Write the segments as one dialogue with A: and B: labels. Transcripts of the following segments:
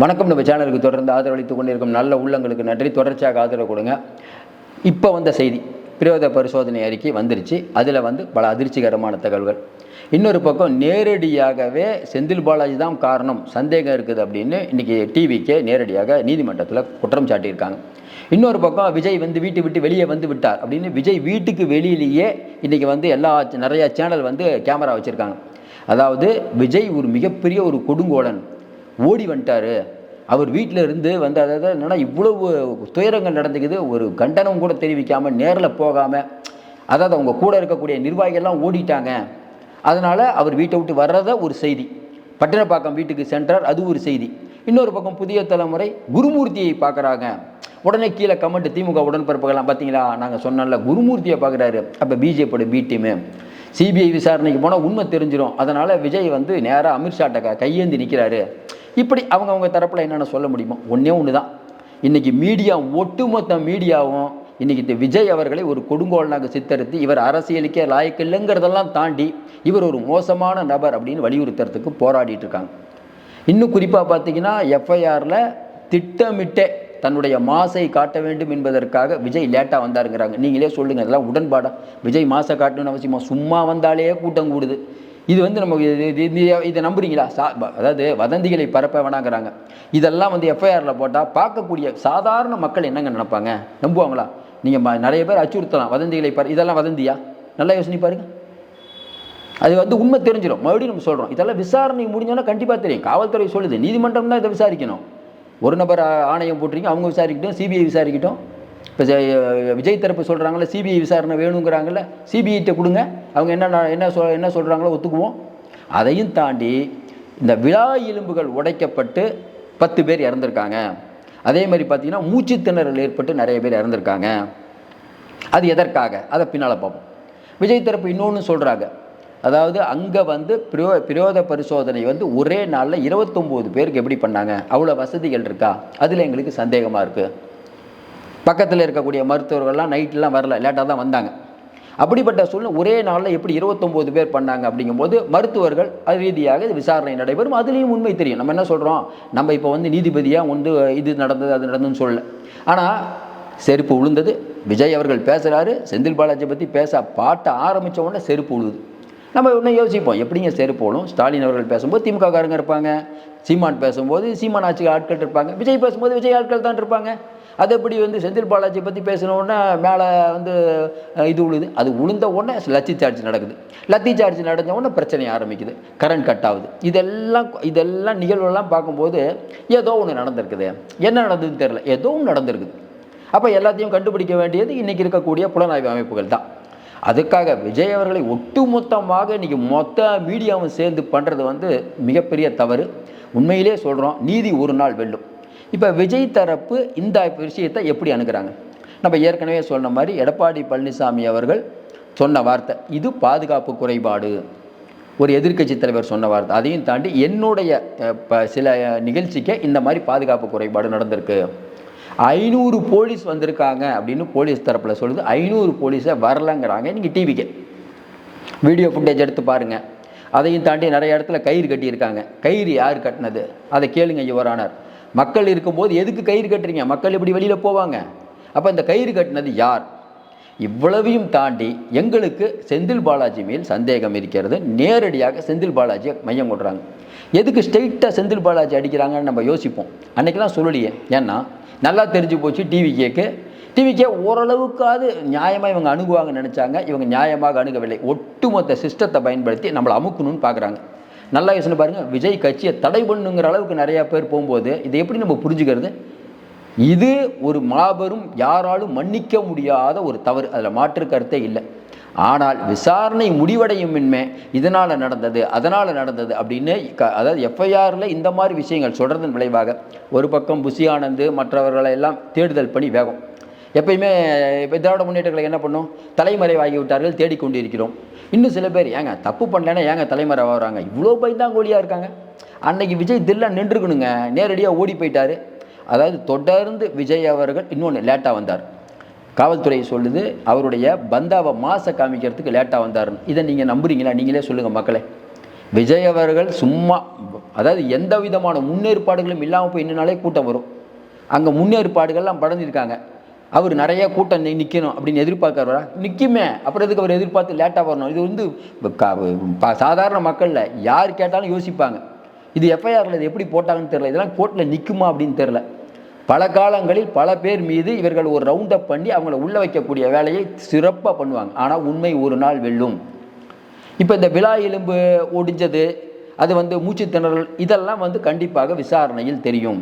A: வணக்கம். நம்ம சேனலுக்கு தொடர்ந்து ஆதரவளித்து கொண்டிருக்கும் நல்ல உள்ளங்களுக்கு நன்றி. தொடர்ச்சியாக ஆதரவு கொடுங்க. இப்போ வந்த செய்தி பிரயோத பரிசோதனை அறிக்கை வந்துருச்சு. அதில் வந்து பல அதிர்ச்சிகரமான தகவல்கள். இன்னொரு பக்கம் நேரடியாகவே செந்தில் பாலாஜி தான் காரணம் சந்தேகம் இருக்குது அப்படின்னு இன்றைக்கி டிவிக்கே நேரடியாக நீதிமன்றத்தில் குற்றம் சாட்டியிருக்காங்க. இன்னொரு பக்கம் விஜய் வந்து வீட்டை விட்டு வெளியே வந்து விட்டார் அப்படின்னு விஜய் வீட்டுக்கு வெளியிலேயே இன்றைக்கி வந்து எல்லா நிறையா சேனல் வந்து கேமரா வச்சுருக்காங்க. அதாவது விஜய் ஒரு மிகப்பெரிய ஒரு கொடுங்கோலன். ஓடி வந்துட்டாரு. அவர் வீட்டில் இருந்து வந்து அதாவது என்னென்னா இவ்வளவு துயரங்கள் நடந்துக்குது. ஒரு கண்டனம் கூட தெரிவிக்காமல் நேரில் போகாமல் அதாவது அவங்க கூட இருக்கக்கூடிய நிர்வாகிகள்லாம் ஓடிட்டாங்க. அதனால் அவர் வீட்டை விட்டு வர்றத ஒரு செய்தி. பட்டினப்பாக்கம் வீட்டுக்கு சென்றார் அது ஒரு செய்தி. இன்னொரு பக்கம் புதிய தலைமுறை குருமூர்த்தியை பார்க்குறாங்க. உடனே கீழே கமெண்ட் திமுக உடன்பிறப்புகள்லாம் பார்த்தீங்களா நாங்கள் சொன்னோம்ல குருமூர்த்தியை பார்க்குறாரு. அப்போ பிஜேபியோட பி டீமு சிபிஐ விசாரணைக்கு போனால் உண்மை தெரிஞ்சிடும் அதனால் விஜய் வந்து நேராக அமித்ஷாட்ட கையேந்தி நிற்கிறாரு இப்படி அவங்கவுங்க தரப்பில் என்னென்ன சொல்ல முடியுமோ ஒன்றே ஒன்று தான் இன்றைக்கி மீடியா ஒட்டுமொத்த மீடியாவும் இன்றைக்கி இந்த விஜய் அவர்களை ஒரு கொடுங்கோலனாக சித்தரித்து இவர் அரசியலுக்கே லாயக்கில்லைங்கிறதெல்லாம் தாண்டி இவர் ஒரு மோசமான நபர் அப்படின்னு வலியுறுத்துறதுக்கு போராடிட்டு இருக்காங்க இன்னும் குறிப்பாக பார்த்தீங்கன்னா எஃப்ஐஆரில் திட்டமிட்டே தன்னுடைய மாசை காட்ட வேண்டும் என்பதற்காக விஜய் லேட்டாக வந்தாருங்கிறாங்க. நீங்களே சொல்லுங்கள் அதெல்லாம் உடன்பாடாக விஜய் மாசை காட்டணும்னு அவசியமாக சும்மா வந்தாலே கூட்டம் கூடுது. இது வந்து நம்ம இது- இது- இதை நம்புறீங்களா? சா அதாவது வதந்திகளை பரப்ப வேணாங்கிறாங்க. இதெல்லாம் வந்து எஃப்ஐஆரில் போட்டால் பார்க்கக்கூடிய சாதாரண மக்கள் என்னங்க நினைப்பாங்க? நம்புவாங்களா? நீங்கள் நிறைய பேர் அச்சுறுத்தலாம். வதந்திகளை பர இதெல்லாம் வதந்தியா? நல்லா யோசனை பாருங்க. அது வந்து உண்மை தெரிஞ்சிடும். மறுபடியும் நம்ம சொல்கிறோம் இதெல்லாம் விசாரணை முடிஞ்சோன்னா கண்டிப்பாக தெரியும். காவல்துறை சொல்லுது. நீதிமன்றம் தான் இதை விசாரிக்கணும். ஒரு நபர் ஆணையம் போட்டிருக்கீங்க அவங்க விசாரிக்கட்டும் சிபிஐ விசாரிக்கட்டும். இப்போ விஜய் தரப்பு சொல்கிறாங்களே சிபிஐ விசாரணை வேணுங்கிறாங்கல்ல சிபிஐட்ட கொடுங்க. அவங்க என்ன என்ன சொல் என்ன சொல்கிறாங்களோ ஒத்துக்குவோம். அதையும் தாண்டி இந்த விழா எலும்புகள் உடைக்கப்பட்டு பத்து பேர் இறந்துருக்காங்க. அதே மாதிரி பார்த்தீங்கன்னா மூச்சு திணறல் ஏற்பட்டு நிறைய பேர் இறந்துருக்காங்க. அது எதற்காக? அதை பின்னால் பார்ப்போம். விஜய் தரப்பு இன்னொன்று சொல்கிறாங்க அதாவது அங்கே வந்து பிரயோ பிரயோத பரிசோதனை வந்து ஒரே நாளில் இருபத்தொம்போது பேருக்கு எப்படி பண்ணாங்க? அவ்வளோ வசதிகள் இருக்கா? அதில் எங்களுக்கு சந்தேகமாக இருக்குது பக்கத்தில் இருக்கக்கூடிய மருத்துவர்கள்லாம் நைட்லாம் வரல லேட்டாக தான் வந்தாங்க. அப்படிப்பட்ட சூழ்நிலை ஒரே நாளில் எப்படி இருபத்தொம்போது பேர் பண்ணாங்க அப்படிங்கும்போது மருத்துவர்கள் அது ரீதியாக இது விசாரணை நடைபெறும். அதுலேயும் உண்மை தெரியும். நம்ம என்ன சொல்கிறோம் நம்ம இப்போ வந்து நீதிபதியாக வந்து இது நடந்தது அது நடந்ததுன்னு சொல்லல. ஆனால் செருப்பு விழுந்தது விஜய் அவர்கள் பேசுகிறாரு செந்தில் பாலாஜி பற்றி பேச பாட்ட ஆரம்பித்த உடனே செருப்பு விழுது நம்ம இன்னும் யோசிப்போம் எப்படிங்க செருப்பு விழும் ஸ்டாலின் அவர்கள் பேசும்போது திமுக காரங்க இருப்பாங்க. சீமான் பேசும்போது சீமான் ஆட்சி ஆட்கள் இருப்பாங்க. விஜய் பேசும்போது விஜய் ஆட்கள் தான் இருப்பாங்க. அது எப்படி வந்து செந்தில் பாலாஜி பற்றி பேசின மேலே வந்து இது உழுது அது உளுந்த உடனே லத்தி சார்ஜ் நடக்குது. லத்தி சார்ஜ் நடந்த உடனே பிரச்சனை ஆரம்பிக்குது. கரண்ட் கட் ஆகுது. இதெல்லாம் இதெல்லாம் நிகழ்வுலாம் பார்க்கும்போது ஏதோ ஒன்று நடந்திருக்குது. என்ன நடந்ததுன்னு தெரில ஏதோ ஒன்று நடந்திருக்குது. அப்போ எல்லாத்தையும் கண்டுபிடிக்க வேண்டியது இன்றைக்கி இருக்கக்கூடிய புலனாய்வு அமைப்புகள் தான். அதுக்காக விஜய் அவர்களை ஒட்டுமொத்தமாக இன்றைக்கி மொத்த மீடியாவும் சேர்ந்து பண்ணுறது வந்து மிகப்பெரிய தவறு. உண்மையிலே சொல்கிறோம் நீதி ஒரு நாள் வெல்லும். இப்போ விஜய் தரப்பு இந்த விஷயத்தை எப்படி அணுகிறாங்க? நம்ம ஏற்கனவே சொன்ன மாதிரி எடப்பாடி பழனிசாமி அவர்கள் சொன்ன வார்த்தை இது பாதுகாப்பு குறைபாடு. ஒரு எதிர்க்கட்சி தலைவர் சொன்ன வார்த்தை அதையும் தாண்டி என்னுடைய இப்போ சில நிகழ்ச்சிக்கு இந்த மாதிரி பாதுகாப்பு குறைபாடு நடந்திருக்கு. ஐநூறு போலீஸ் வந்திருக்காங்க அப்படின்னு போலீஸ் தரப்பில் சொல்லுது. ஐநூறு போலீஸை வரலங்கிறாங்க. நீங்கள் டிவிக்கு வீடியோ ஃபுட்டேஜ் எடுத்து பாருங்கள் அதையும் தாண்டி நிறைய இடத்துல கயிறு கட்டியிருக்காங்க. கயிறு யார் கட்டினது? அதை கேளுங்க யுவரானர் மக்கள் இருக்கும்போது எதுக்கு கயிறு கட்டுறீங்க? மக்கள் இப்படி வெளியில் போவாங்க? அப்போ இந்த கயிறு கட்டினது யார்? இவ்வளவையும் தாண்டி எங்களுக்கு செந்தில் பாலாஜி மேல் சந்தேகம் இருக்கிறது. நேரடியாக செந்தில் பாலாஜியை மையம் கொண்டுறாங்க எதுக்கு ஸ்ட்ரெயிட்டாக செந்தில் பாலாஜி அடிக்கிறாங்கன்னு நம்ம யோசிப்போம். அன்றைக்கெலாம் சொல்லலையே. ஏன்னா நல்லா தெரிஞ்சு போச்சு டிவி கேக்கு டிவிக்கே ஓரளவுக்காவது நியாயமாக இவங்க அணுகுவாங்கன்னு நினச்சாங்க. இவங்க நியாயமாக அணுகவில்லை. ஒட்டுமொத்த சிஸ்டத்தை பயன்படுத்தி நம்மளை அமுக்கணும்னு பார்க்குறாங்க நல்லா யோசனை பாருங்கள் விஜய் கட்சியை தடை பண்ணுங்கிற அளவுக்கு நிறையா பேர் போகும்போது இதை எப்படி நம்ம புரிஞ்சுக்கிறது? இது ஒரு மாபெரும் யாராலும் மன்னிக்க முடியாத ஒரு தவறு. அதில் மாற்று கருத்தே இல்லை. ஆனால் விசாரணை முடிவடையும் முன்மே இதனால் நடந்தது அதனால் நடந்தது அப்படின்னு க அதாவது எஃப்ஐஆரில் இந்த மாதிரி விஷயங்கள் சொல்கிறதன் விளைவாக ஒரு பக்கம் புஷி ஆனந்து மற்றவர்களை எல்லாம் தேடுதல் பணி வேகம். எப்பயுமே இப்போ திராவிட முன்னேற்றங்களை என்ன பண்ணும்? தலைமறைவாகி விட்டார்கள் தேடிக்கொண்டிருக்கிறோம் இன்னும் சில பேர் ஏங்க தப்பு பண்ணலன்னா ஏங்க தலைமறைவாக வராங்க? இவ்வளோ பயந்தாங்கோலியாக இருக்காங்க. அன்னைக்கு விஜய் தில்லா நின்றுக்கணுங்க நேரடியாக ஓடி போயிட்டார். அதாவது தொடர்ந்து விஜய் அவர்கள் இன்னொன்று லேட்டாக வந்தார். காவல்துறை சொல்லுது அவருடைய பந்தாவை மாசை காமிக்கிறதுக்கு லேட்டாக வந்தாருன்னு. இதை நீங்கள் நம்புறீங்களா? நீங்களே சொல்லுங்கள் மக்களே. விஜய் அவர்கள் சும்மா அதாவது எந்த விதமான முன்னேற்பாடுகளும் இல்லாமல் போய் நின்னாலே கூட்டம் வரும். அங்கே முன்னேற்பாடுகள்லாம் படர்ந்திருக்காங்க. அவர் நிறைய கூட்டம் நிற்கணும் அப்படின்னு எதிர்பார்க்கறவரா நிற்குமே அப்புறம் எதுக்கு அவர் எதிர்பார்த்து லேட்டாக வரணும்? இது வந்து சாதாரண மக்களில் யார் கேட்டாலும் யோசிப்பாங்க. இது எஃப்ஐஆரில் இது எப்படி போட்டாங்கன்னு தெரில இதெல்லாம் கோர்ட்டில் நிற்குமா அப்படின்னு தெரில பல காலங்களில் பல பேர் மீது இவர்கள் ஒரு ரவுண்டப் பண்ணி அவங்கள உள்ள வைக்கக்கூடிய வேலையை சிறப்பாக பண்ணுவாங்க. ஆனால் உண்மை ஒரு நாள் வெல்லும். இப்போ இந்த விழா எலும்பு ஒடிஞ்சது அது வந்து மூச்சு திணறல் இதெல்லாம் வந்து கண்டிப்பாக விசாரணையில் தெரியும்.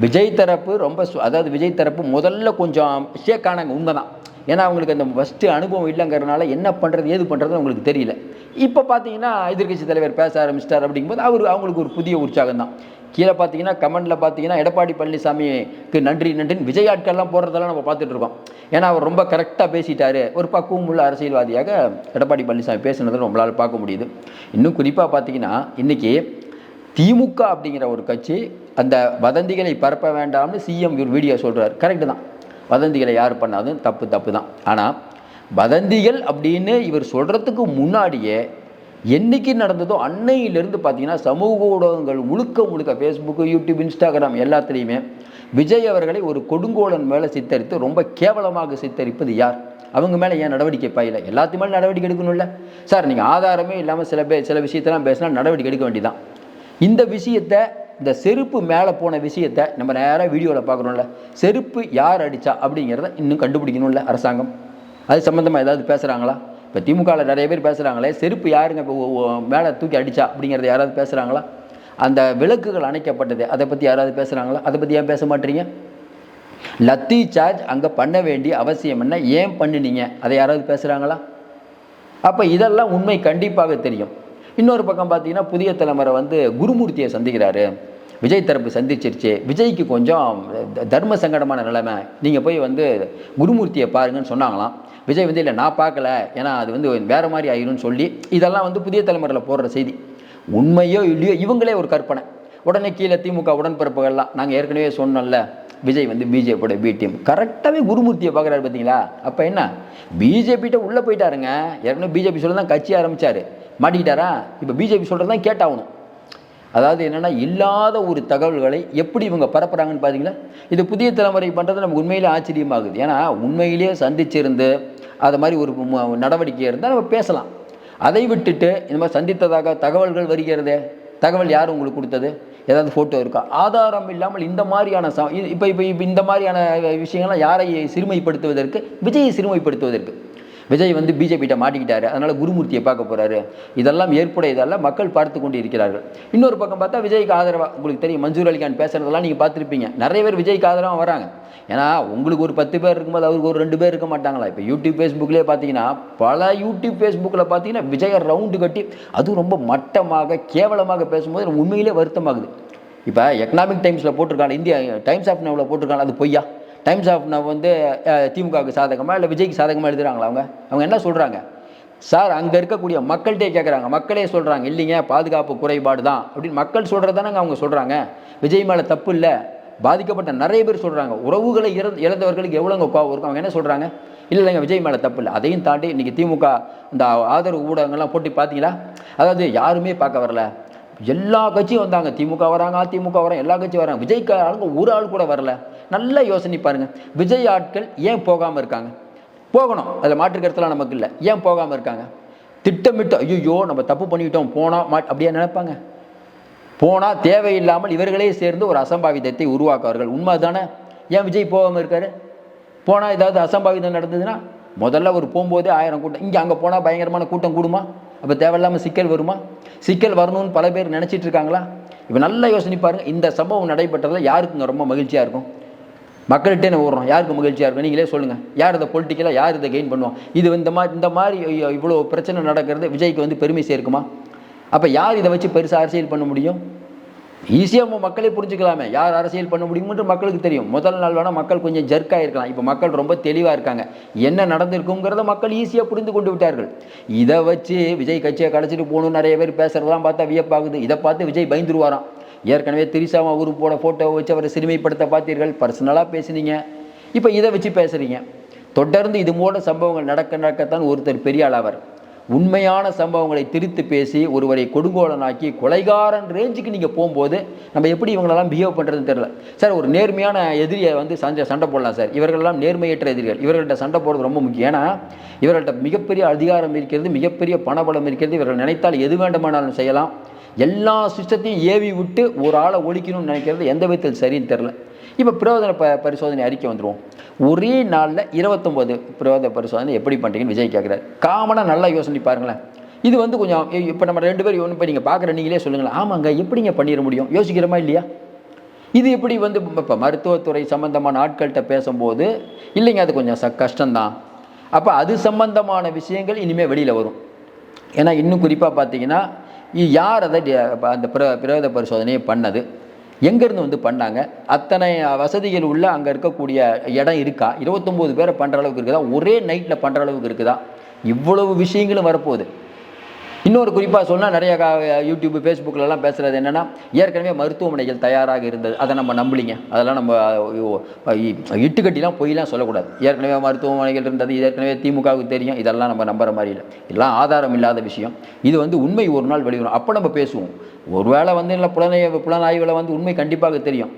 A: விஜய் தரப்பு ரொம்ப சு- அதாவது விஜய் தரப்பு முதல்ல கொஞ்சம் ஷேக் ஆனாங்க உண்மைதான். ஏன்னா அவங்களுக்கு அந்த ஃபஸ்ட்டு அனுபவம் இல்லைங்கிறனால என்ன பண்ணுறது ஏது பண்ணுறதுன்னு அவங்களுக்கு தெரியல. இப்போ பார்த்தீங்கன்னா எதிர்கட்சி தலைவர் பேச ஆரம்பிச்சிட்டார் அப்படிங்கும்போது அவர் அவங்களுக்கு ஒரு புதிய உற்சாகம் தான். கீழே பார்த்தீங்கன்னா கமெண்டில் பார்த்தீங்கன்னா எடப்பாடி பழனிசாமிக்கு நன்றி நன்றின்னு விஜய் ஆட்கள்லாம் போடுறதெல்லாம் நம்ம பார்த்துட்டு இருக்கோம். ஏன்னா அவர் ரொம்ப கரெக்டாக பேசிட்டாரு. ஒரு பக்குவம் உள்ள அரசியல்வாதியாக எடப்பாடி பழனிசாமி பேசுனதை நம்மளால் பார்க்க முடியுது. இன்னும் குறிப்பாக பார்த்தீங்கன்னா இன்றைக்கி திமுக அப்படிங்கிற ஒரு கட்சி அந்த வதந்திகளை பரப்ப வேண்டாம்னு சிஎம் ஒரு வீடியோ சொல்கிறார் கரெக்டு தான். வதந்திகளை யார் பண்ணாதும் தப்பு தப்பு தான். ஆனால் வதந்திகள் அப்படின்னு இவர் சொல்கிறதுக்கு முன்னாடியே என்னைக்கு நடந்ததோ அன்னையிலிருந்து பார்த்தீங்கன்னா சமூக ஊடகங்கள் முழுக்க முழுக்க ஃபேஸ்புக்கு யூடியூப் இன்ஸ்டாகிராம் எல்லாத்துலேயுமே விஜய் அவர்களை ஒரு கொடுங்கோலன் மேலே சித்தரித்து ரொம்ப கேவலமாக சித்தரிப்பது யார்? அவங்க மேலே ஏன் நடவடிக்கை பாயில? எல்லாத்து மேலே நடவடிக்கை எடுக்கணும்ல. சார் நீங்கள் ஆதாரமே இல்லாமல் சில பே சில விஷயத்தெல்லாம் பேசினா நடவடிக்கை எடுக்க வேண்டியதான் இந்த விஷயத்தை இந்த செருப்பு மேலே போன விஷயத்தை நம்ம நேராக வீடியோவில் பார்க்குறோம்ல செருப்பு யார் அடித்தா அப்படிங்கிறத இன்னும் கண்டுபிடிக்கணும்ல அரசாங்கம். அது சம்மந்தமாக ஏதாவது பேசுகிறாங்களா இப்போ திமுகவில் நிறைய பேர் பேசுகிறாங்களே செருப்பு யாருங்க இப்போ மேலே தூக்கி அடித்தா அப்படிங்கிறத யாராவது பேசுகிறாங்களா அந்த விளக்குகள் அணைக்கப்பட்டது அதை பற்றி யாராவது பேசுகிறாங்களா அதை பற்றி ஏன் பேச மாட்டீங்க? லத்தி சார்ஜ் அங்கே பண்ண வேண்டிய அவசியம் என்ன? ஏன் பண்ணினீங்க? அதை யாராவது பேசுகிறாங்களா அப்போ இதெல்லாம் உண்மை கண்டிப்பாக தெரியும். இன்னொரு பக்கம் பார்த்தீங்கன்னா புதிய தலைமுறை வந்து குருமூர்த்தியை சந்திக்கிறாரு. விஜய் தரப்பு சந்திச்சிருச்சு. விஜய்க்கு கொஞ்சம் த- தர்ம சங்கடமான நிலைமை. நீங்கள் போய் வந்து குருமூர்த்தியை பாருங்கன்னு சொன்னாங்களாம். விஜய் வந்து இல்லை நான் பார்க்கல. ஏன்னா அது வந்து வேறு மாதிரி ஆயிரும்னு சொல்லி. இதெல்லாம் வந்து புதிய தலைமுறையில் போடுற செய்தி. உண்மையோ இல்லையோ இவங்களே ஒரு கற்பனை. உடனே கீழே திமுக உடன்பிறப்புகள்லாம் நாங்கள் ஏற்கனவே சொன்னோம்ல விஜய் வந்து பிஜேபியோட பி டீம். கரெக்டாகவே குருமூர்த்தியை பார்க்குறாரு பார்த்தீங்களா? அப்போ என்ன? பிஜேபிகிட்ட உள்ளே போயிட்டாருங்க. ஏற்கனவே பிஜேபி சொல்ல தான் கட்சி ஆரம்பித்தார் மாட்டிக்கிட்டாரா? இப்போ பிஜேபி சொல்கிறது தான் கேட்டாகணும். அதாவது என்னென்னா இல்லாத ஒரு தகவல்களை எப்படி இவங்க பரப்புகிறாங்கன்னு பார்த்தீங்களா இது புதிய தலைமுறை பண்ணுறது நமக்கு உண்மையிலே ஆச்சரியமாகுது. ஏன்னா உண்மையிலேயே சந்திச்சிருந்து அது மாதிரி ஒரு நடவடிக்கை இருந்தால் நம்ம பேசலாம். அதை விட்டுட்டு இந்த மாதிரி சந்தித்ததாக தகவல்கள் வருகிறதே? தகவல் யார் உங்களுக்கு கொடுத்தது? ஏதாவது ஃபோட்டோ இருக்கா? ஆதாரம் இல்லாமல் இந்த மாதிரியான ச இப்போ இப்போ இப்போ இந்த மாதிரியான விஷயங்கள்லாம் யாரை சிறுமைப்படுத்துவதற்கு? விஜயை சிறுமைப்படுத்துவதற்கு. விஜய் வந்து பிஜேபிகிட்ட மாட்டிக்கிட்டாரு. அதனால் குருமூர்த்தியை பார்க்க போகிறாரு இதெல்லாம் ஏற்புடையதெல்லாம் மக்கள் பார்த்து கொண்டு இருக்கிறார்கள் இன்னொரு பக்கம் பார்த்தா விஜய்க்கு ஆதரவாக உங்களுக்கு தெரியும் மஞ்சூர் அலிகான் பேசுகிறதெல்லாம் நீங்கள் பார்த்துருப்பீங்க. நிறைய பேர் விஜய்க்கு ஆதரவாக வராங்க. ஏன்னா உங்களுக்கு ஒரு பத்து பேர் இருக்கும்போது அவருக்கு ஒரு ரெண்டு பேர் இருக்க மாட்டாங்களா? இப்போ யூடியூப் ஃபேஸ்புக்லேயே பார்த்தீங்கன்னா பல யூடியூப் ஃபேஸ்புக்கில் பார்த்தீங்கன்னா விஜயை ரவுண்டு கட்டி அதுவும் ரொம்ப மட்டமாக கேவலமாக பேசும்போது எனக்கு உண்மையிலே வருத்தமாகுது. இப்போ எக்கனாமிக் டைம்ஸில் போட்டிருக்காங்க இந்தியா டைம்ஸ் ஆஃப் நவ்வில் போட்டிருக்காங்க அது பொய்யா? டைம்ஸ் ஆஃப் நவ் வந்து திமுகவுக்கு சாதகமாக இல்லை விஜய்க்கு சாதகமாக எழுதுகிறாங்களா அவங்க? அவங்க என்ன சொல்கிறாங்க சார் அங்கே இருக்கக்கூடிய மக்கள்கிட்டே கேட்குறாங்க மக்களே சொல்கிறாங்க இல்லைங்க பாதுகாப்பு குறைபாடு தான். அப்படின்னு மக்கள் சொல்கிறது தானேங்க அவங்க சொல்கிறாங்க விஜய் மேலே தப்பு இல்லை. பாதிக்கப்பட்ட நிறைய பேர் சொல்கிறாங்க உறவுகளை இழந்த இழந்தவர்களுக்கு எவ்வளோங்க கோவம் இருக்கும்? அவங்க என்ன சொல்கிறாங்க இல்லை இல்லைங்க விஜய் மேலே தப்பு இல்லை. அதையும் தாண்டி இன்றைக்கி திமுக இந்த ஆதரவு ஊடகங்கள்லாம் போட்டு பார்த்தீங்களா அதாவது யாருமே பார்க்க வரல. எல்லா கட்சியும் வந்தாங்க. திமுக வராங்க அதிமுக வராங்க எல்லா கட்சியும் வராங்க. விஜய்க்கு ஆளுங்க ஒரு ஆள் கூட வரல. நல்லா யோசனை பாருங்கள் விஜய் ஆட்கள் ஏன் போகாமல் இருக்காங்க? போகணும். அதில் மாற்று கருத்துலாம் நமக்கு இல்லை. ஏன் போகாமல் இருக்காங்க? திட்டமிட்டு ஐயோ நம்ம தப்பு பண்ணிக்கிட்டோம் போனால் மா அப்படியே நினைப்பாங்க? போனால் தேவையில்லாமல் இவர்களே சேர்ந்து ஒரு அசம்பாவிதத்தை உருவாக்குவார்கள். உண்மை தானே ஏன் விஜய் போகாமல் இருக்காரு? போனால் ஏதாவது அசம்பாவிதம் நடந்ததுன்னா முதல்ல ஒரு போகும்போதே ஆயிரம் கூட்டம். இங்கே அங்கே போனால் பயங்கரமான கூட்டம் கூடுமா? அப்போ தேவையில்லாமல் சிக்கல் வருமா? சிக்கல் வரணும்னு பல பேர் நினச்சிட்டு இருக்காங்களா? இப்போ நல்லா யோசனை பாருங்க. இந்த சம்பவம் நடைபெற்றதில் யாருக்குங்க ரொம்ப மகிழ்ச்சியாக இருக்கும்? மக்கள்கிட்டே நான் ஓடுறோம். யாருக்கு மகிழ்ச்சியாக இருக்கும்? நீங்களே சொல்லுங்கள் யார் இதை பொலிட்டிக்கலாக யார் இதை கெயின் பண்ணுவோம் இது இந்த மாதிரி இந்த மாதிரி இவ்வளோ பிரச்சனை நடக்கிறது விஜய்க்கு வந்து பெருமை சேர்க்குமா? அப்போ யார் இதை வச்சு பெருசாக அரசியல் பண்ண முடியும்? ஈஸியாக மக்களே புரிஞ்சுக்கலாமே. யார் அரசியல் பண்ண முடியும்ன்ற மக்களுக்கு தெரியும். முதல் நாள் வேணால் மக்கள் கொஞ்சம் ஜெர்க்காக இருக்கலாம் இப்போ மக்கள் ரொம்ப தெளிவாக இருக்காங்க. என்ன நடந்திருக்குங்கிறத மக்கள் ஈஸியாக புரிந்து கொண்டு விட்டார்கள். இதை வச்சு விஜய் கட்சியை கடைச்சிட்டு போகணும்னு நிறைய பேர் பேசுகிறதெல்லாம் பார்த்தா வியப்பாகுது. இதை பார்த்து விஜய் பயந்துருவாராம். ஏற்கனவே திரிசாவும் அவரு போட ஃபோட்டோ வச்சு அவரை சிறுமைப்படுத்த பார்த்தீர்கள். பர்சனலாக பேசுனீங்க. இப்போ இதை வச்சு பேசுகிறீங்க தொடர்ந்து இது மூட சம்பவங்கள் நடக்க நடக்கத்தான் ஒருத்தர் பெரிய ஆளாவார் உண்மையான சம்பவங்களை திரித்து பேசி ஒருவரை கொடுங்கோலனாக்கி கொலைகாரன் ரேஞ்சுக்கு நீங்கள் போகும்போது நம்ம எப்படி இவங்களெல்லாம் பிஹேவ் பண்ணுறதுன்னு தெரில சார் ஒரு நேர்மையான எதிரியை வந்து சண்டை சண்டை போடலாம் சார். இவர்களெல்லாம் நேர்மையற்ற எதிரிகள். இவர்கள்ட்ட சண்டை போடுறது ரொம்ப முக்கியம். ஏன்னா இவர்கள்ட்ட மிகப்பெரிய அதிகாரம் இருக்கிறது மிகப்பெரிய பணபலம் இருக்கிறது. இவர்கள் நினைத்தால் எது வேண்டுமானாலும் செய்யலாம். எல்லா சிஸ்டத்தையும் ஏவி விட்டு ஒரு ஆளை ஒழிக்கணும்னு நினைக்கிறது எந்த விதத்தில் சரின்னு தெரில இப்போ பிரயோஜன ப பரிசோதனை அறிக்கை வந்துருவோம். ஒரே நாளில் இருபத்தொம்போது பிரயோஜன பரிசோதனை எப்படி பண்ணுறீங்கன்னு விஜய் கேட்குறாரு காமனாக நல்லா யோசனை பாருங்களேன். இது வந்து கொஞ்சம் இப்போ நம்ம ரெண்டு பேரும் ஒன்று இப்போ நீங்கள் பார்க்குற நீங்களே சொல்லுங்களேன். ஆமாங்க எப்படிங்க பண்ணிட முடியும்? யோசிக்கிறோமா இல்லையா? இது எப்படி வந்து இப்போ மருத்துவத்துறை சம்மந்தமான ஆட்கள்கிட்ட பேசும்போது இல்லைங்க அது கொஞ்சம் ச கஷ்டம்தான். அப்போ அது சம்பந்தமான விஷயங்கள் இனிமேல் வெளியில் வரும். ஏன்னா இன்னும் குறிப்பாக பார்த்தீங்கன்னா யார் அதை அந்த பிர பிரேத பரிசோதனையை பண்ணது? எங்கேருந்து வந்து பண்ணாங்க? அத்தனை வசதிகள் உள்ள அங்கே இருக்கக்கூடிய இடம் இருக்கா? இருபத்தொம்போது பேரை பண்ணுற அளவுக்கு இருக்குதா? ஒரே நைட்டில் பண்ணுற அளவுக்கு இருக்குதா? இவ்வளவு விஷயங்களும் வரப்போகுது. இன்னொரு குறிப்பாக சொன்னால் நிறைய யூடியூப் ஃபேஸ்புக்கிலலாம் பேசுகிறது என்னென்னா ஏற்கனவே மருத்துவமனைகள் தயாராக இருந்தது. அதை நம்ம நம்பலிங்க. அதெல்லாம் நம்ம இ- இட்டுக்கட்டிலாம் பொய்லாம் சொல்லக்கூடாது. ஏற்கனவே மருத்துவமனைகள் இருந்தது ஏற்கனவே திமுகவுக்கு தெரியும். இதெல்லாம் நம்ம நம்புற மாதிரி இல்லை. இதெல்லாம் ஆதாரம் இல்லாத விஷயம். இது வந்து உண்மை ஒரு நாள் வெளிவரும். அப்போ நம்ம பேசுவோம். ஒருவேளை வந்து இல்லை புலனை புலனாய்வுகளை வந்து உண்மை கண்டிப்பாக தெரியும்.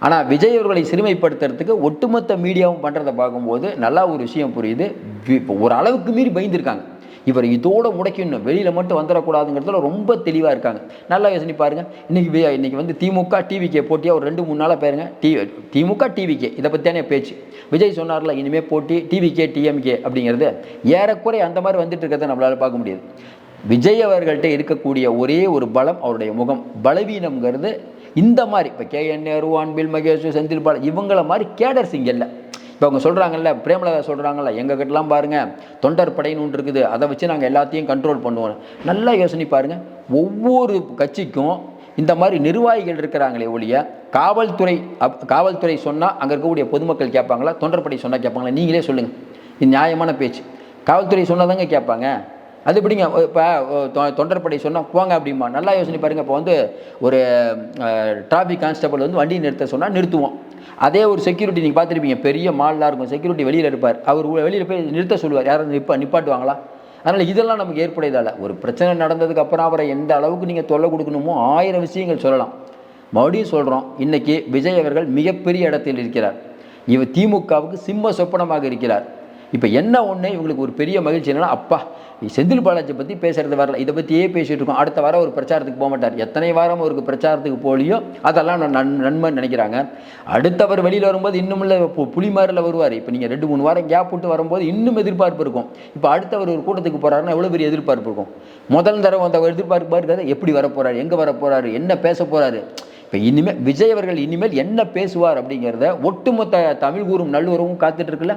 A: ஆனால் விஜய் அவர்களை சிறுமைப்படுத்துறதுக்கு ஒட்டுமொத்த மீடியாவும் பண்ணுறதை பார்க்கும்போது நல்லா ஒரு விஷயம் புரியுது. இப்போ ஒரு அளவுக்கு மீறி பயந்துருக்காங்க. இவர் இதோட முடைக்கணும் வெளியில் மட்டும் வந்துடக்கூடாதுங்கிறதுல ரொம்ப தெளிவாக இருக்காங்க. நல்லா யோசனை பாருங்கள் இன்னைக்கு இன்னைக்கு வந்து திமுக டிவிகே போட்டியாக ஒரு ரெண்டு மூணு நாளாக பாருங்க. டி திமுக டிவிகே இதை பற்றியான பேச்சு. விஜய் சொன்னார்ல இனிமேல் போட்டி டிவிகே டிஎம்கே அப்படிங்கிறது. ஏறக்குறை அந்த மாதிரி வந்துட்டு இருக்கிறத நம்மளால பார்க்க முடியாது. விஜய் அவர்கள்ட்ட இருக்கக்கூடிய ஒரே ஒரு பலம் அவருடைய முகம். பலவீனம்ங்கிறது இந்த மாதிரி இப்போ கே என் நேரு அன்பில் மகேஷ் செந்தில் பால இவங்கள மாதிரி கேடர்ஸ் இங்கே இல்லை இப்போ அவங்க சொல்கிறாங்கல்ல பிரேமலதா சொல்கிறாங்கல்ல எங்கள் கிட்டலாம் பாருங்கள் தொண்டர் படைன்னு ஒன்று இருக்குது அதை வச்சு நாங்கள் எல்லாத்தையும் கண்ட்ரோல் பண்ணுவோம். நல்லா யோசனை பாருங்கள் ஒவ்வொரு கட்சிக்கும் இந்த மாதிரி நிர்வாகிகள் இருக்கிறாங்களே ஒழிய காவல்துறை அப் காவல்துறை சொன்னால் அங்கே இருக்கக்கூடிய பொதுமக்கள் கேட்பாங்களா தொண்டர்படை சொன்னால் கேட்பாங்களா நீங்களே சொல்லுங்கள் இது நியாயமான பேச்சு. காவல்துறை சொன்னாதாங்க கேட்பாங்க. அது எப்படிங்க? இப்போ தொண்டர்படை சொன்னால் போங்க அப்படிமா நல்லா யோசனை பாருங்கள் இப்போ வந்து ஒரு டிராஃபிக் கான்ஸ்டபிள் வந்து வண்டி நிறுத்த சொன்னால் நிறுத்துவோம். அதே ஒரு செக்யூரிட்டி நீங்கள் பார்த்துருப்பீங்க. பெரிய மால்லாம் இருக்கும். செக்யூரிட்டி வெளியில் இருப்பார். அவர் வெளியில் போய் நிறுத்த சொல்லுவார். யாரும் நிப்பா நிப்பாட்டுவாங்களா? அதனால் இதெல்லாம் நமக்கு ஏற்புடையதால். ஒரு பிரச்சனை நடந்ததுக்கு அப்புறம் அவரை எந்த அளவுக்கு நீங்கள் தொல்லை கொடுக்கணுமோ ஆயிரம் விஷயங்கள் சொல்லலாம். மறுபடியும் சொல்கிறோம் இன்றைக்கி விஜய் அவர்கள் மிகப்பெரிய இடத்தில் இருக்கிறார். இவர் திமுகவுக்கு சிம்ம சொப்பனமாக இருக்கிறார். இப்போ என்ன ஒன்று இவங்களுக்கு ஒரு பெரிய மகிழ்ச்சி என்னன்னா அப்பா செந்தில் பாலாஜி பற்றி பேசுகிறது வரல. இதை பற்றியே பேசிகிட்டு இருக்கோம். அடுத்த வாரம் ஒரு பிரச்சாரத்துக்கு போக மாட்டார். எத்தனை வாரம் அவருக்கு பிரச்சாரத்துக்கு போலியோ அதெல்லாம் நான் நன் நன்மைன்னு நினைக்கிறாங்க. அடுத்தவர் வெளியில் வரும்போது இன்னும் இல்லை புலிமாரில் வருவார். இப்போ நீங்கள் ரெண்டு மூணு வாரம் கேப் விட்டு வரும்போது இன்னும் எதிர்பார்ப்பு இருக்கும். இப்போ அடுத்தவர் ஒரு கூட்டத்துக்கு போகிறாருன்னா எவ்வளோ பெரிய எதிர்பார்ப்பு இருக்கும்? முதல் தடவை அந்த எதிர்பார்ப்பு இருக்கிறது எப்படி வர எங்கே வர என்ன பேச போகிறாரு இப்போ இனிமேல் விஜய் அவர்கள் இனிமேல் என்ன பேசுவார் அப்படிங்கிறத ஒட்டுமொத்த தமிழ் கூறும் நல்லுறவும் காத்துட்ருக்குல்ல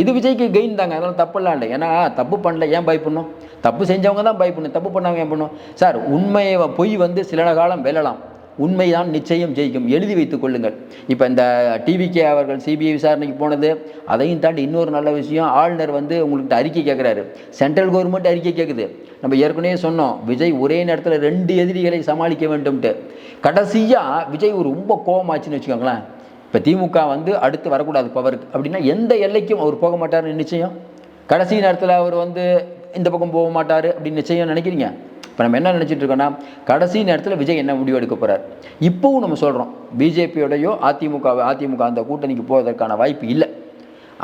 A: இது விஜய்க்கு கெயின் தாங்க. அதனால் தப்பெல்லாம் இல்லை ஏன்னா தப்பு பண்ணல ஏன் பயப்படணும் தப்பு செஞ்சவங்க தான் பயப்படணும் தப்பு பண்ணவங்க ஏன் பண்ணணும் சார் உண்மையை பொய் வந்து சில காலம் வெல்லலாம். உண்மைதான் நிச்சயம் ஜெயிக்கும். எழுதி வைத்துக் கொள்ளுங்கள். இப்போ இந்த டிவிகே அவர்கள் சிபிஐ விசாரணைக்கு போனது அதையும் தாண்டி இன்னொரு நல்ல விஷயம் ஆளுநர் வந்து உங்கள்கிட்ட அறிக்கை கேட்குறாரு சென்ட்ரல் கவர்மெண்ட் அறிக்கை கேட்குது நம்ம ஏற்கனவே சொன்னோம் விஜய் ஒரே நேரத்தில் ரெண்டு எதிரிகளை சமாளிக்க வேண்டும்ட்டு. கடைசியாக விஜய் ஒரு ரொம்ப கோபமாச்சுன்னு வச்சுக்கோங்களேன். இப்போ திமுக வந்து அடுத்து வரக்கூடாது பவருக்கு அப்படின்னா எந்த எல்லைக்கும் அவர் போக மாட்டார்னு நிச்சயம்? கடைசி நேரத்தில் அவர் வந்து இந்த பக்கம் போக மாட்டார் அப்படின்னு நிச்சயம் நினைக்கிறீங்க? இப்போ நம்ம என்ன நினச்சிட்டு இருக்கோம்னா கடைசி நேரத்தில் விஜய் என்ன முடிவு எடுக்க போகிறார் இப்போவும் நம்ம சொல்கிறோம் பிஜேபியோடையோ அதிமுக அதிமுக அந்த கூட்டணிக்கு போவதற்கான வாய்ப்பு இல்லை.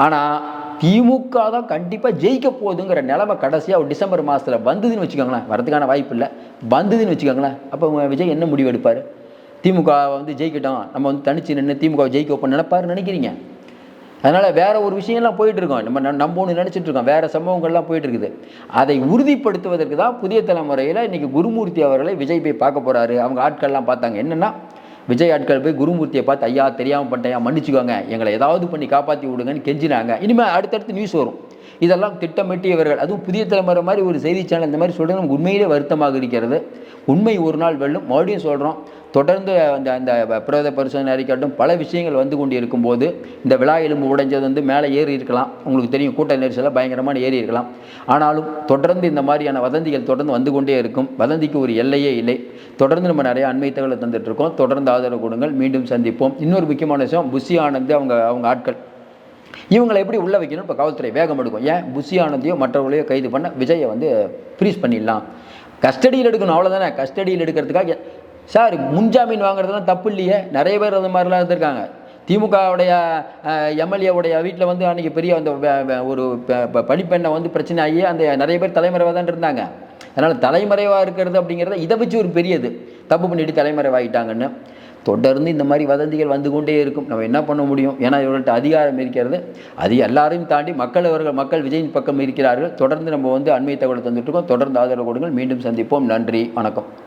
A: ஆனால் திமுக தான் கண்டிப்பாக ஜெயிக்க போகுதுங்கிற நிலமை கடைசியாக ஒரு டிசம்பர் மாதத்தில் வந்ததுன்னு வச்சுக்கோங்களேன் வரதுக்கான வாய்ப்பு இல்லை. வந்ததுன்னு வச்சுக்கோங்களேன் அப்போ விஜய் என்ன முடிவு எடுப்பார்? திமுக வந்து ஜெயிக்கட்டும். நம்ம வந்து தனிச்சு நின்று திமுக ஜெயிக்க வைப்போம் நினைப்பாரு நினைக்கிறீங்க. அதனால் வேறு ஒரு விஷயம்லாம் போயிட்டுருக்கோம். நம்ம நம்ம ஒன்று நினச்சிட்ருக்கோம் வேறு சம்பவங்கள்லாம் போயிட்டு இருக்குது அதை உறுதிப்படுத்துவதற்கு தான் புதிய தலைமுறையில் இன்றைக்கி குருமூர்த்தி அவர்களை விஜய் போய் பார்க்க போகிறாரு அவங்க ஆட்கள்லாம் பார்த்தாங்க. என்னென்னா விஜய் ஆட்கள் போய் குருமூர்த்தியை பார்த்து ஐயா தெரியாமல் பண்ணிட்டேன் மன்னிச்சுக்கோங்க. எங்களை ஏதாவது பண்ணி காப்பாற்றி விடுங்கன்னு கெஞ்சினாங்க. இனிமேல் அடுத்தடுத்து நியூஸ் வரும். இதெல்லாம் திட்டமிட்டு இவர்கள் அதுவும் புதிய தலைமுறை மாதிரி ஒரு செய்தி சேனல் இந்த மாதிரி சொல்கிறது நமக்கு உண்மையிலே வருத்தமாக இருக்கிறது. உண்மை ஒரு நாள் வெல்லும். மறுபடியும் சொல்கிறோம் தொடர்ந்து அந்த அந்த பிரேத பரிசோதனை அறிக்கட்டும் பல விஷயங்கள் வந்து கொண்டு இருக்கும்போது இந்த விழா எலும்பு உடைஞ்சது வந்து மேலே ஏறி இருக்கலாம். உங்களுக்கு தெரியும் கூட்ட நெரிசலாக பயங்கரமான ஏறி இருக்கலாம். ஆனாலும் தொடர்ந்து இந்த மாதிரியான வதந்திகள் தொடர்ந்து வந்து கொண்டே இருக்கும். வதந்திக்கு ஒரு எல்லையே இல்லை. தொடர்ந்து நம்ம நிறைய அண்மை தகவலை தந்துட்டுருக்கோம் தொடர்ந்து ஆதரவு கொடுங்கள். மீண்டும் சந்திப்போம். இன்னொரு முக்கியமான விஷயம் புஷி ஆனந்த் அவங்க அவங்க ஆட்கள். இவங்களை எப்படி உள்ள வைக்கணும் இப்போ காவல்துறை வேகம் எடுக்கும். ஏன்? புஷி ஆனந்தையோ மற்றவர்களையோ கைது பண்ண விஜயை வந்து ஃப்ரீஸ் பண்ணிடலாம். கஸ்டடியில் எடுக்கணும். அவ்வளோதானே கஸ்டடியில் எடுக்கிறதுக்காக சார் முன்ஜாமீன் வாங்குறதுலாம் தப்பு இல்லையே. நிறைய பேர் அந்த மாதிரிலாம் இருந்திருக்காங்க. திமுகவுடைய எம்எல்ஏவுடைய வீட்டில் வந்து அன்றைக்கி பெரிய அந்த ஒரு ப- பணிப்பெண்ணை வந்து பிரச்சனை ஆகி அந்த நிறைய பேர் தலைமறைவாக தான் இருந்தாங்க. அதனால் தலைமறைவாக இருக்கிறது அப்படிங்கிறத இதை வச்சு ஒரு பெரியது. தப்பு பண்ணிட்டு தலைமறைவாகிட்டாங்கன்னு தொடர்ந்து இந்த மாதிரி வதந்திகள் வந்து கொண்டே இருக்கும். நம்ம என்ன பண்ண முடியும்? ஏன்னா இவர்கள்ட்ட அதிகாரம் இருக்கிறது. அது எல்லாரையும் தாண்டி மக்கள் அவர்கள் மக்கள் விஜயின் பக்கம் இருக்கிறார்கள். தொடர்ந்து நம்ம வந்து அண்மை தகவல் தந்துட்டு இருக்கோம். தொடர்ந்து ஆதரவு கொடுங்கள். மீண்டும் சந்திப்போம். நன்றி. வணக்கம்.